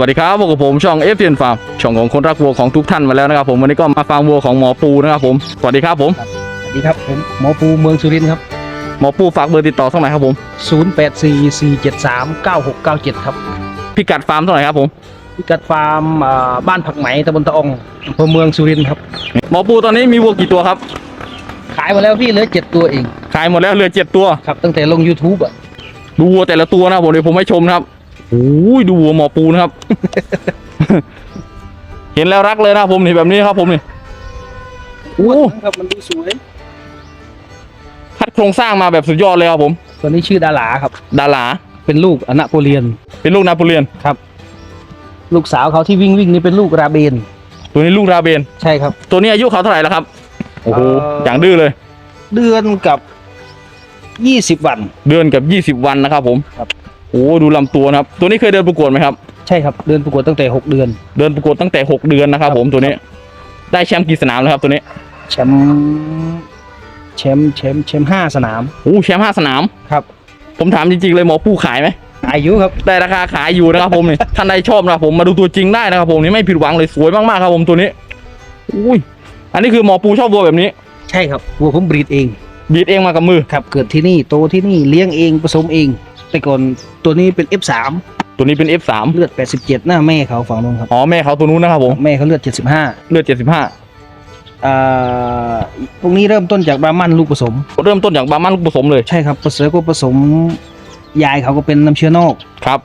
สวัสดีครับพบกับผมช่องเอฟเนฟาร์มช่องของคนรักวัวของทุกท่านมาแล้วนะครับผมวันนี้ก็มาฟังวัวของหมอปูนะครับผมสวัสดีครับผมสวัสดีครับผมหมอปูเมืองสุรินทร์ครับหมอปูฝากเบอร์ติดต่อสักหน่อยครับผม 0844739697 ครับ พิกัดฟาร์มเท่าไหร่ครับผม พิกัดฟาร์มอ่าบ้านผักไหมตำบลตะอองอำเภอเมืองสุรินทร์ครับ หมอปูตอนนี้มีวัวกี่ตัวครับ ขายมาแล้วพี่เหลือเจ็ดตัวเอง ขายหมดแล้วเหลือเจ็ดตัว ครับตั้งแต่ลง YouTube อะ ดูวัวแต่ละตัวนะครับผมเดี๋ยวผมให้ชมนะครับ โอ้ยดูวัวหมอปูนะครับ เห็นแล้วรักเลยนะครับผมนี่แบบนี้ครับผมนี่โอ้ครับมันดูสวยคัดโครงสร้างมาแบบสุดยอดเลยครับผมตัวนี้ชื่อดาราครับ ดาราเป็นลูกอนาโปเลียน เป็นลูกนาโปเลียนครับ ลูกสาวเขาที่วิ่งวิ่งนี่เป็นลูกราเบน ตัวนี้ลูกราเบนใช่ครับ ตัวนี้อายุเขาเท่าไหร่แล้วครับโอ้โหเอ่อออย่างดื้อเลย เดือนกับ20วัน เดือนกับ20วันนะครับผมครับ โอ้ดูลำตัวนะครับ ตัวนี้เคยเดินประกวดไหมครับ ใช่ครับ เดือนประกวดตั้งแต่ 6 เดือน เดินประกวดตั้งแต่ 6 เดือนนะครับ ผมตัวนี้ ได้แชมป์กี่สนามแล้วครับ ตัวนี้ แชมป์แชมป์แชมป์แชมป์ห้าสนามโอ้แชมป์ห้าสนาม ครับ ผมถามจริงๆเลยหมอผู้ขายไหมอายุครับได้ราคาขายอยู่นะครับผมนี่ท่านใดชอบนะครับผมมาดูตัวจริงได้นะครับผมนี่ไม่ผิดหวังเลยสวยมากๆครับ ผมตัวนี้อุ้ยอันนี้คือหมอปูชอบวัวแบบนี้ ใช่ครับวัวผมบรีดเองบีดเองมากับมือครับเกิดที่นี่โตที่นี่เลี้ยงเองผสมเอง แต่ก่อนตัวนี้เป็น F3 ตัวนี้เป็น F3 เลือด 87 หน้าแม่เขาฝั่งนู้นครับอ๋อแม่เขาตัวนู้นนะครับผมแม่เขาเลือด 75 เลือดอ่าพวกนี้เริ่มต้นจากบราหมันลูกผสม75เริ่มต้นจากบาร์มันลูกผสมเลยใช่ครับผสมก็ผสมยายเขาก็เป็นน้ำเชื้อนอกครับ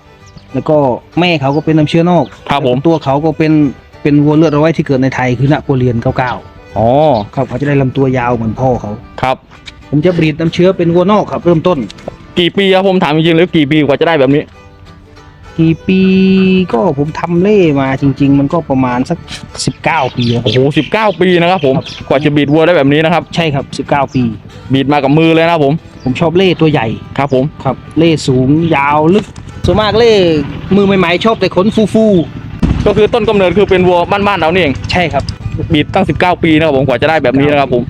แล้วก็แม่เขาก็เป็นน้ำเชื้อนอกครับผมตัวเขาก็เป็นเป็นวัวเลือดร้อยที่เกิดในไทยคือนาโปเลียน99อ๋อครับเขาจะได้ลำตัวยาวเหมือนพ่อเขาครับ ผมจะบรีดน้ำเชื้อเป็นวัวนอกครับ เริ่มต้น กี่ปีครับผมถามจริงๆเลยกี่ปีกว่าจะได้แบบนี้ กี่ปีก็ผมทำเล่มาจริง ๆ มันก็ประมาณสัก19ปีแล้วโอ้โหสิบเก้าปีนะครับผมครับ กว่าจะบีดวัวได้แบบนี้นะครับใช่ครับ19ปี บีดมากับมือเลยนะครับผมผมชอบเล่ตัวใหญ่ครับผมครับ เล่สูงยาวลึกส่วนมากเล่มือใหม่ๆชอบแต่ขนฟูก็คือต้นกำเนิดคือเป็นวัวบ้านๆเรานี่เองๆใช่ครับ บีดตั้ง 19 ปีนะครับผมกว่าจะได้แบบนี้นะครับผม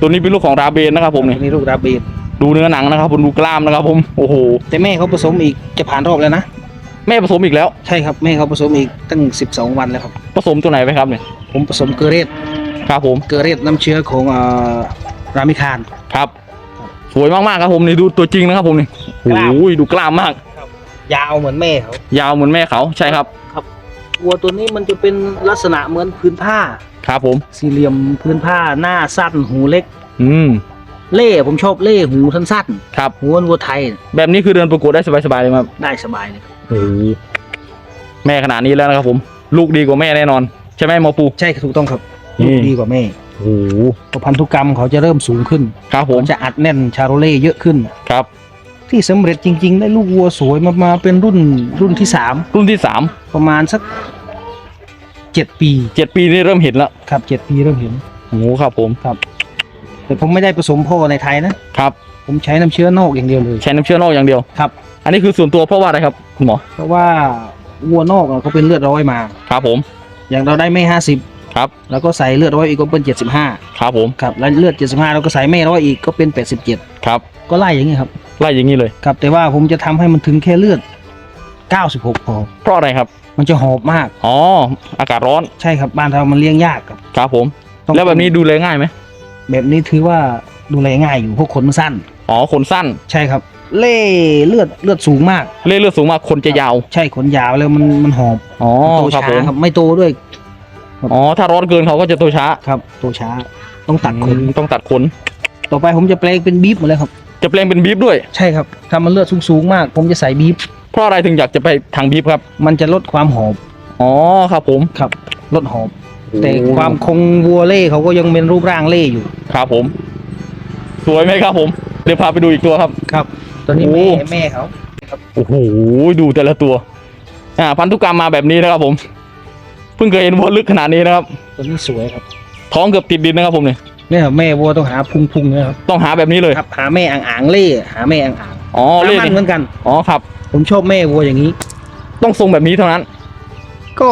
ตัวนี้เป็นลูกของราเบนนะครับผมนี่อันนี้ลูกราเบน ดูเนื้อหนังนะครับผมดูกล้ามนะครับผมโอ้โหแต่แม่เขาผสมอีกจะผ่านรอบแล้วนะแม่ผสมอีกแล้วใช่ครับแม่เขาผสมอีกตั้ง 12 วันแล้วครับผสมตัวไหนไปครับเนี่ยผมผสมเกลือเรศครับผมเกลือเรศน้ำเชื้อของเอ่อรามิคานครับ สวยมากๆครับผมนี่ดูตัวจริงนะครับผมนี่กล้ามโอ้ยดูกล้ามมากยาวเหมือนแม่เขายาวเหมือนแม่เขาใช่ครับวัวตัวนี้มันจะเป็นลักษณะเหมือนพื้นผ้าครับผมสี่เหลี่ยมพื้นผ้าหน้าสั้นหูเล็ก อืม เล่ผมชอบเล่หูสั้นครับ ๆหัววัวไทยแบบนี้คือเดินประกวดได้สบายๆเลยครับได้สบายเลยครับโอ้โหแม่ขนาดนี้แล้วนะครับ ผม ลูกดีกว่าแม่แน่นอน ใช่ไหมหมอปู ใช่ถูกต้องครับนี่ลูกดีกว่าแม่โอ้โหเพราะพันธุกรรมเขาจะเริ่มสูงขึ้นครับผมเขาจะอัดแน่นชาโรเล่เยอะขึ้น ครับที่สำเร็จจริง ๆ ได้ลูกวัวสวยมามาเป็นรุ่นรุ่นที่สามรุ่นที่สามประมาณสักเจ็ดปีเจ็ดปีนี่เริ่มเห็นแล้วครับเจ็ดปีเริ่มเห็น โอ้โหครับผม แต่ผมไม่ได้ผสมพ่อในไทยนะครับ ผมใช้น้ำเชื้อนอกอย่างเดียวเลย ใช้น้ำเชื้อนอกอย่างเดียวครับ อันนี้คือส่วนตัวเพราะว่าอะไรครับคุณหมอ เพราะว่าวัวนอกอะเขาเป็นเลือดร้อยมา ครับผม อย่างเราได้ไม่ห้าสิบครับ แล้วก็ใส่เลือดร้อยอีกก็เป็นเจ็ดสิบห้าครับผม ครับแล้วเลือดเจ็ดสิบห้าเราก็ใส่ไม่ร้อยอีกก็เป็นแปดสิบเจ็ดครับ ก็ไล่อย่างนี้ครับ ไล่อย่างนี้เลย ครับ แต่ว่าผมจะทำให้มันถึงแค่เลือดเก้าสิบหกพอเพราะอะไรครับ มันจะหอบมาก อ๋อ อากาศร้อน ใช่ครับ บ้านเรามันเลี้ยงยากครับ ครับผมต้องแล้วแบบนี้ดูแลง่ายไหม แบบนี้ถือว่าดูแลง่ายอยู่เพราะขนมันสั้น อ๋อขนสั้น ใช่ครับ เล่เลือดเลือดสูงมาก เลือดเลือดสูงมากคนจะยาว ใช่ขนยาวแล้วมันมันหอบอ๋อโตครับช้าผมครับไม่โตด้วยอ๋อถ้าร้อนเกินเขาก็จะโตช้าครับโตช้า ต้องตัดขนอืมต้องตัดขนต่อไปผมจะแปลงเป็นบีฟหมดเลยครับ จะแปลงเป็นบีฟด้วย ใช่ครับถ้ามันเลือดสูงๆมาก ผมจะใส่บีฟเพราะอะไรถึงอยากจะไปทางบีฟครับ มันจะลดความหอบอ๋อครับผมครับลดหอบ แต่ความคงวัวเล่เขาก็ยังเป็นรูปร่างเล่อยู่ครับผม สวยไหมครับผม เดี๋ยวพาไปดูอีกตัวครับ ครับตอนนี้โอ้แม่แม่เขาโอ้โหดูแต่ละตัว อ่า พันธุกรรมมาแบบนี้นะครับ ผม เพิ่งเคยเห็นวัวลึกขนาดนี้นะครับ ตัวนี้สวยครับ ท้องเกือบติดดินนะครับผมเนี่ยเนี่ยแม่วัวต้องหาพุงพุงๆนะครับต้องหาแบบนี้เลยครับ หาแม่อ่างอ่างๆเล่หาแม่อ่างอ่างอ๋อๆเล่น้ำมันนี่เหมือนกันอ๋อครับ ผมชอบแม่วัวอย่างนี้ ต้องทรงแบบนี้เท่านั้น ก็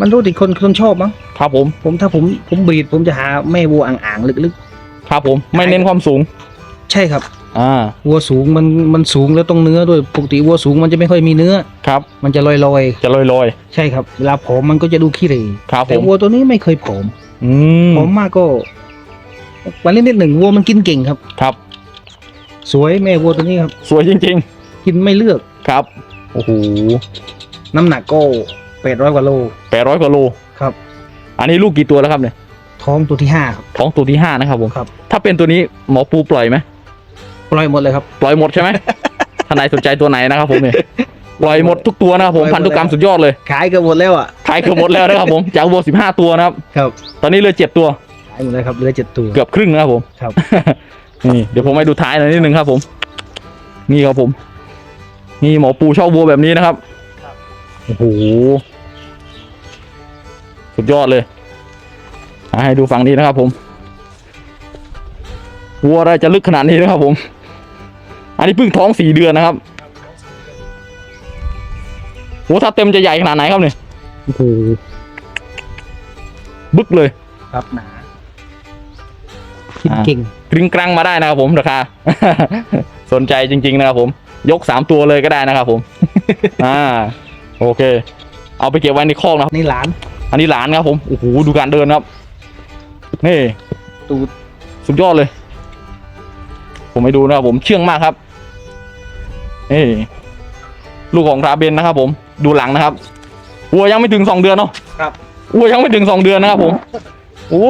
มันรู้ติคนคนชอบมั้ง ครับผมผมถ้าผมผมบีดผมจะหาแม่วัวอ่างอ่างๆลึกครับผมไม่เน้นความสูง ๆ ใช่ครับ อ่า วัวสูงมันมันสูงแล้วตรงเนื้อด้วยปกติวัวสูงมันจะไม่ค่อยมีเนื้อ ครับ มันจะลอยลอยจะลอยลอยๆ ใช่ครับเวลาผอมมันก็จะดูขี้เหร่ๆครับผแต่ม วัวตัวนี้ไม่เคยผอมอืม ผอมมากก็วันนิดนิดหนึ่งวัวมันกินเก่งครับ ครับ สวยแม่วัวตัวนี้ครับ สวยจริง กินไม่เลือก ๆ ครับ โอ้โหน้ำหนักก็แปดร้อยกว่าโลแปดร้อยกว่าโล ครับ อันนี้ลูกกี่ตัวแล้วครับเนี่ยท้องตัวที่ห้าครับ ท้องตัวที่ห้านะครับผมครับ ถ้าเป็นตัวนี้หมอปูปล่อยไหมปล่อยหมดเลยครับ ปล่อยหมดใช่ไหม ท่านใดสนใจตัวไหนนะครับผมเนี่ยปล่อยหมดทุกตัวนะครับผมปล่อยหมด พันธุกรรมสุดยอดเลยขายกันหมดแล้วอะขายเกือบหมดแล้วนะครับผมจากวัวสิบห้าตัวนะครับ ครับตอนนี้เหลือเจ็ดตัว ขายหมดเลยครับเหลือเจ็ดตัว เกือบครึ่งนะครับผม ครับ นี่เดี๋ยวผมให้ดูท้ายหน่อยนิดนึงครับผม นี่ครับผม นี่หมอปูชอบวัวแบบนี้นะครับ โอ้โห สุดยอดเลยอะให้ดูฝั่งนี้นะครับผม วัวอะไรจะลึกขนาดนี้นะครับผม อันนี้เพิ่งท้องสี่เดือนนะครับโอ้ถ้าเต็มจะใหญ่ขนาดไหนครับเนี่ยโอ้โหบึกเลย ครับหนากินอ่าเก่งกริ้งกรังมาได้นะครับผมราคา สนใจจริง ๆ นะครับผม ยกสามตัวเลยก็ได้นะครับผม อ่า โอเค เอาไปเก็บไว้ในคอกนะครับนี่หลาน อันนี้หลานครับผมโอ้โหดูการเดินครับนี่ตูดสุดยอดเลย ผมไปดูนะครับผมเชื่องมากครับนี่ลูกของราเบนนะครับ ผมดูหลังนะครับวัวยังไม่ถึงสองเดือนเนาะครับวัวยังไม่ถึงสองเดือนนะครับผมโอ้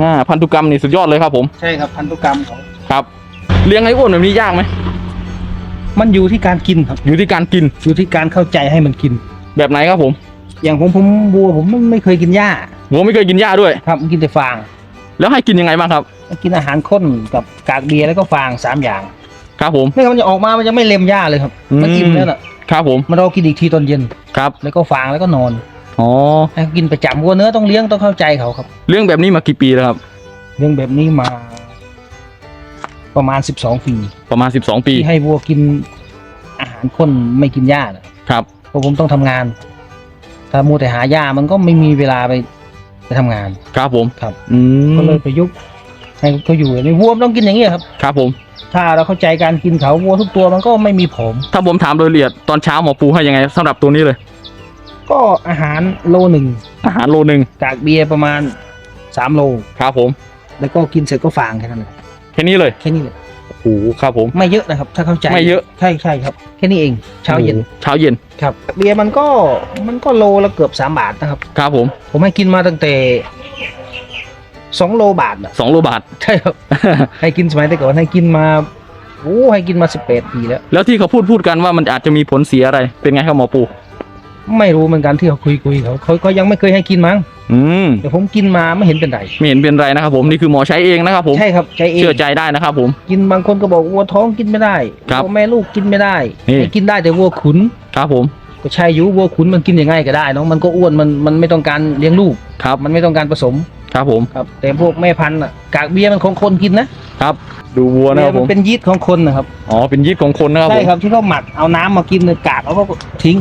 อ่าพันธุกรรมนี่สุดยอดเลยครับ ผมใช่ครับพันธุกรรมเขาครับ เลี้ยงไอ้อ้วนแบบนี้ยากไหมมันอยู่ที่การกินครับ อยู่ที่การกินอยู่ที่การเข้าใจให้มันกิน แบบไหนครับผมอย่างผมผมวัวผมไม่ไม่เคยกินหญ้าวัวไม่เคยกินหญ้าด้วย ครับมันกินแต่ฟาง แล้วให้กินยังไงบ้างครับมันกินอาหารข้นกับกากเบียร์แล้วก็ฟางสามอย่างครับผมไม่งั้นมันจะออกมามันจะไม่เล็มหญ้าเลยครับอืมมันอิ่มแล้วน่ะครับผมมันรอกินอีกทีตอนเย็นครับ แล้วก็ฟางแล้วก็นอนอ๋อให้เขากินประจำวัวเนื้อต้องเลี้ยงต้องเข้าใจเขาครับ เรื่องแบบนี้มากี่ปีแล้วครับเลี้ยงแบบนี้มา ประมาณสิบสองปีประมาณสิบสองปี ที่ให้วัวกินอาหารข้นไม่กินหญ้าน่ะครับ เพราะผมต้องทำงาน ถ้ามัวแต่หาหญ้ามันก็ไม่มีเวลาไปไปทำงาน ครับผมครับ อืมก็เลยประยุกต์ให้เขาอยู่ในวัวมันต้องกินอย่างนี้ยครับ ครับผม ถ้าเราเข้าใจการกินเขาวัวทุกตัวมันก็ไม่มีผม ถ้าผมถามโดยละเอียดตอนเช้าหมอปูให้ยังไงสำหรับตัวนี้เลย ก็อาหารโลหนึ่งอาหารโลหนึ่งกากเบียร์ประมาณสามโล ครับผม แล้วก็กินเสร็จก็ฟางแค่นั้นเลยแค่นี้เลยแค่นี้เลย โอ้โหครับผม ไม่เยอะนะครับ ถ้าเข้าใจไม่เยอะใช่ใช่ครับ แค่นี้เองเช้าเย็นโอ้โหเช้าเย็นครับ เบียร์มันก็มันก็โลละเกือบสามบาทนะครับ ครับผม ผมให้กินมาตั้งแต่สองโลบาทอะสองโลบาทใช่ครับ ให้กินสมัยแต่ก่อนให้กินมาโอ้ให้กินมาสิบแปดปีแล้ว แล้วที่เขาพูดพูดกันว่ามันอาจจะมีผลเสียอะไรเป็นไงครับหมอปู ไม่รู้เหมือนกันที่เขาคุยคุยเขาเขาก็ยังไม่เคยให้กินมั้ง อืมแต่ผมกินมาไม่เห็นเป็นไรไม่เห็นเป็นไรนะครับผมนี่คือหมอใช้เองนะครับผมใช่ครับใช้เองเชื่อใจได้นะครับผม กินบางคนก็บอกวัวท้องกินไม่ได้ครับวัวแม่ลูกกินไม่ได้นี่ให้กินได้แต่วัวขุนครับผมก็ใช่อยุวัวขุนมันกินยังไงก็ได้เน้องมันก็อ้วนมันมันไม่ต้องการเลี้ยงลูกครับ มันไม่ต้องการผสมครับผมครับแต่พวกแม่พันธุ์น่ะกากเบียร์มันของคนกินนะครับดูวัวนะเบีคยรับร์ผมันมเป็นยีสต์ของคนนะครับอ๋อเป็นยีสต์ของคนนะครับผใช่มครับที่เขาหมักเอาน้ำมากินเนี่ยกากแล้วก็ทิ้ง